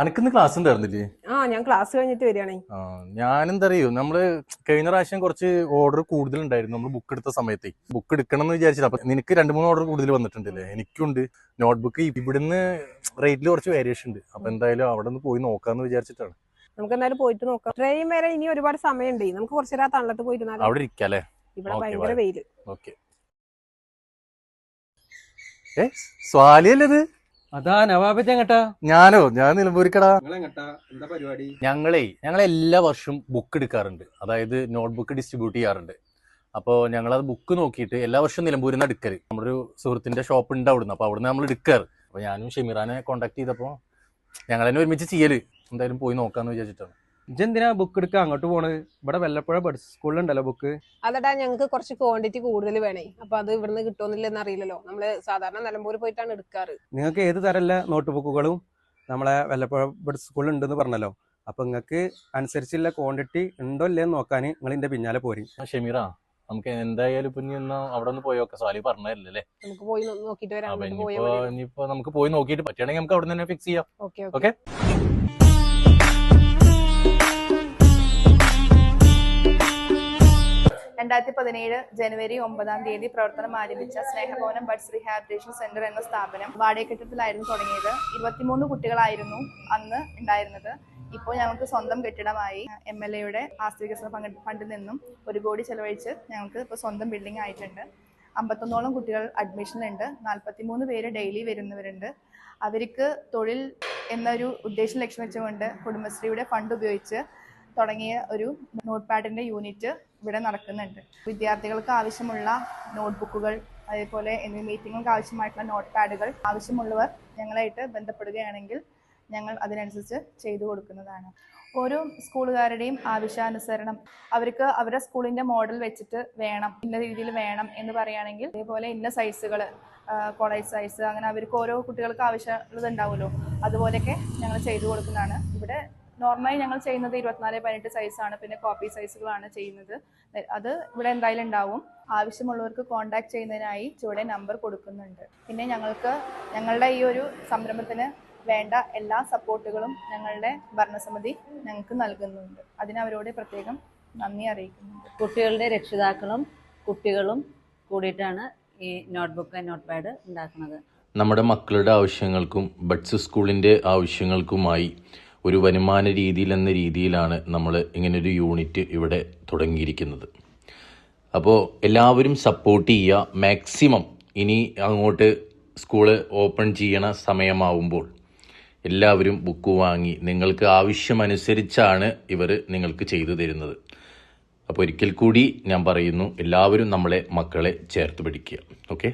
അനക്കിന്ന് class ഉണ്ടായിരുന്നില്ലേ? ആ ഞാൻ ക്ലാസ് കഴിഞ്ഞിട്ട് വരികയാണേ. ആ ഞാനെന്താ അറിയോ നമ്മൾ കഴിഞ്ഞ പ്രാവശ്യം കുറച്ച് ഓർഡർ കൂടുതൽ ഉണ്ടായിരുന്നു നമ്മൾ ബുക്ക് എടുത്ത സമയത്തെ. ബുക്ക് എടുക്കണം എന്ന് വിചാരിച്ചത് അപ്പൊ നിനക്ക് രണ്ട് മൂന്ന് ഓർഡർ കൂടുതൽ വന്നിട്ടുണ്ടല്ലേ? എനിക്കുണ്ട്. നോട്ട്ബുക്ക് ഇവിടുന്ന് റേറ്റിൽ കുറച്ച് വേരിയേഷൻ ഉണ്ട്. അപ്പൊ എന്തായാലും അവിടെ നിന്ന് പോയി നോക്കാന്ന് വിചാരിച്ചിട്ടാണ്. നമുക്ക് എന്തായാലും പോയിട്ട് നോക്കാം. ട്രെയിൻ വരെ ഇനി ഒരുപാട് സമയമുണ്ട്. നമുക്ക് കുറച്ചു നേരം തള്ളത്ത് പോയിരുന്നാലും അവിടെ ഇരിക്കല്ലേ ഇവിടെ ഭയങ്കര. വെയിൽ. ഓക്കെ ഏ സ്വാലിയല്ലേ ഇത്? അതാ നവാബിത്തെ ഞാനോ? ഞാൻ നിലമ്പൂരിക്കടാ. എന്താ പരിപാടി? ഞങ്ങളേ ഞങ്ങൾ എല്ലാ വർഷവും ബുക്ക് എടുക്കാറുണ്ട്. അതായത് നോട്ട്ബുക്ക് ഡിസ്ട്രിബ്യൂട്ട് ചെയ്യാറുണ്ട്. അപ്പോ ഞങ്ങളത് ബുക്ക് നോക്കിയിട്ട് എല്ലാ വർഷവും നിലമ്പൂരിൽ നിന്ന് എടുക്കൽ. നമ്മുടെ ഒരു സുഹൃത്തിന്റെ ഷോപ്പ് ഉണ്ട് അവിടുന്ന്. അപ്പോൾ അവിടുന്ന് നമ്മൾ എടുക്കാറ്. അപ്പോൾ ഞാനും ഷെമീറാനെ കോൺടാക്ട് ചെയ്തപ്പോൾ ഞങ്ങൾ തന്നെ ഒരുമിച്ച് ചെയ്യൽ. എന്തായാലും പോയി നോക്കാന്ന് വിചാരിച്ചിട്ടാണ്. ഇജെന്തിനാ ബുക്ക് എടുക്കുക അങ്ങോട്ട് പോണത് ഇവിടെ വെല്ലപ്പുഴ പഠിച്ച സ്കൂളിലുണ്ടല്ലോ ബുക്ക് അതടാ ഞങ്ങൾക്ക് കുറച്ച് ക്വാണ്ടിറ്റി കൂടുതൽ വേണേ. അപ്പൊ അത് ഇവിടുന്ന് കിട്ടുമെന്നില്ലെന്ന് അറിയില്ലല്ലോ. നമ്മൾ സാധാരണ നിലമ്പൂർ പോയിട്ടാണ് എടുക്കാറ്. നിങ്ങൾക്ക് ഏത് തരല്ല നോട്ട് ബുക്കുകളും നമ്മളെ വെല്ലപ്പുഴ പഠിച്ച സ്കൂളിൽ ഉണ്ടെന്ന് പറഞ്ഞല്ലോ. അപ്പൊ നിങ്ങൾക്ക് അനുസരിച്ചുള്ള ക്വാണ്ടിറ്റി ഉണ്ടോ ഇല്ലയെന്ന് നോക്കാൻ നിങ്ങൾ ഇതിന്റെ പിന്നാലെ പോരി. ഷെമീറ നമുക്ക് എന്തായാലും ഇപ്പൊ ഇനി ഒന്ന് അവിടെ ഒന്ന് പോയോക്കെ സാലി പറഞ്ഞല്ലേ നമുക്ക് പോയി നോ- നോക്കിയിട്ട് വരാം. അപ്പൊ എന്നിട്ട് ഇനിയിപ്പോ നമുക്ക് പോയി നോക്കിയിട്ട് പറ്റുകയാണെങ്കിൽ നമുക്ക് അവിടെ തന്നെ ഫിക്സ് ചെയ്യാം. Okay okay. രണ്ടായിരത്തി പതിനേഴ് ജനുവരി ഒമ്പതാം തീയതി പ്രവർത്തനം ആരംഭിച്ച സ്നേഹഭവനം ബഡ്സ് റീഹാബിലിറ്റേഷൻ സെന്റർ എന്ന സ്ഥാപനം വാടക കെട്ടിടത്തിലായിരുന്നു തുടങ്ങിയത്. ഇരുപത്തിമൂന്ന് കുട്ടികളായിരുന്നു അന്ന് ഉണ്ടായിരുന്നത്. ഇപ്പോൾ ഞങ്ങൾക്ക് സ്വന്തം കെട്ടിടമായി എം എൽ എയുടെ ആസ്തി വികസന ഫണ്ടിൽ നിന്നും ഒരു കോടി ചെലവഴിച്ച് ഞങ്ങൾക്ക് ഇപ്പോൾ സ്വന്തം ബിൽഡിംഗ് ആയിട്ടുണ്ട്. അമ്പത്തൊന്നോളം കുട്ടികൾ അഡ്മിഷനിലുണ്ട്. നാൽപ്പത്തിമൂന്ന് പേര് ഡെയിലി വരുന്നവരുണ്ട്. അവർക്ക് തൊഴിൽ എന്നൊരു ഉദ്ദേശം ലക്ഷ്യം വെച്ചുകൊണ്ട് കുടുംബശ്രീയുടെ ഫണ്ട് ഉപയോഗിച്ച് തുടങ്ങിയ ഒരു നോട്ട് പാഡിന്റെ യൂണിറ്റ് ഇവിടെ നടക്കുന്നുണ്ട്. വിദ്യാർത്ഥികൾക്ക് ആവശ്യമുള്ള നോട്ട്ബുക്കുകൾ അതേപോലെ മീറ്റിങ്ങൾക്ക് ആവശ്യമായിട്ടുള്ള നോട്ട് പാഡുകൾ ആവശ്യമുള്ളവർ ഞങ്ങളായിട്ട് ബന്ധപ്പെടുകയാണെങ്കിൽ ഞങ്ങൾ അതിനനുസരിച്ച് ചെയ്തു കൊടുക്കുന്നതാണ്. ഓരോ സ്കൂളുകാരുടെയും ആവശ്യാനുസരണം അവർക്ക് അവരുടെ സ്കൂളിന്റെ മോഡൽ വെച്ചിട്ട് വേണം ഇന്ന രീതിയിൽ വേണം എന്ന് പറയുകയാണെങ്കിൽ അതേപോലെ ഇന്ന സൈസുകൾ കോളേജ് സൈസ് അങ്ങനെ അവർക്ക് ഓരോ കുട്ടികൾക്ക് ആവശ്യമുള്ളത് ഉണ്ടാവുമല്ലോ. അതുപോലെയൊക്കെ ഞങ്ങൾ ചെയ്തു കൊടുക്കുന്നതാണ് ഇവിടെ നോർമലായി ഞങ്ങൾ ചെയ്യുന്നത് ഇരുപത്തിനാല് പതിനെട്ട് സൈസാണ് പിന്നെ കോപ്പി സൈസുകളാണ് ചെയ്യുന്നത്. അത് ഇവിടെ എന്തായാലും ഉണ്ടാവും. ആവശ്യമുള്ളവർക്ക് കോൺടാക്ട് ചെയ്യുന്നതിനായി ചുവടെ നമ്പർ കൊടുക്കുന്നുണ്ട്. പിന്നെ ഞങ്ങൾക്ക് ഞങ്ങളുടെ ഈ ഒരു സംരംഭത്തിന് വേണ്ട എല്ലാ സപ്പോർട്ടുകളും ഞങ്ങളുടെ ഭരണസമിതി ഞങ്ങൾക്ക് നൽകുന്നുണ്ട്. അതിനവരോട് പ്രത്യേകം നന്ദി അറിയിക്കുന്നുണ്ട്. കുട്ടികളുടെ രക്ഷിതാക്കളും കുട്ടികളും കൂടിയിട്ടാണ് ഈ നോട്ട്ബുക്ക് നോട്ട് പാഡ് ഉണ്ടാക്കുന്നത്. നമ്മുടെ മക്കളുടെ ആവശ്യങ്ങൾക്കും ബഡ്സ് സ്കൂളിന്റെ ആവശ്യങ്ങൾക്കുമായി ഒരു വരുമാന രീതിയിൽ എന്ന രീതിയിലാണ് നമ്മൾ ഇങ്ങനൊരു യൂണിറ്റ് ഇവിടെ തുടങ്ങിയിരിക്കുന്നത്. അപ്പോൾ എല്ലാവരും സപ്പോർട്ട് ചെയ്യുക. മാക്സിമം ഇനി അങ്ങോട്ട് സ്കൂൾ ഓപ്പൺ ചെയ്യണ സമയമാവുമ്പോൾ എല്ലാവരും ബുക്ക് വാങ്ങി. നിങ്ങൾക്ക് ആവശ്യമനുസരിച്ചാണ് ഇവർ നിങ്ങൾക്ക് ചെയ്തു തരുന്നത്. അപ്പോൾ ഒരിക്കൽ കൂടി ഞാൻ പറയുന്നു എല്ലാവരും നമ്മളെ മക്കളെ ചേർത്ത് പിടിക്കുക. ഓക്കെ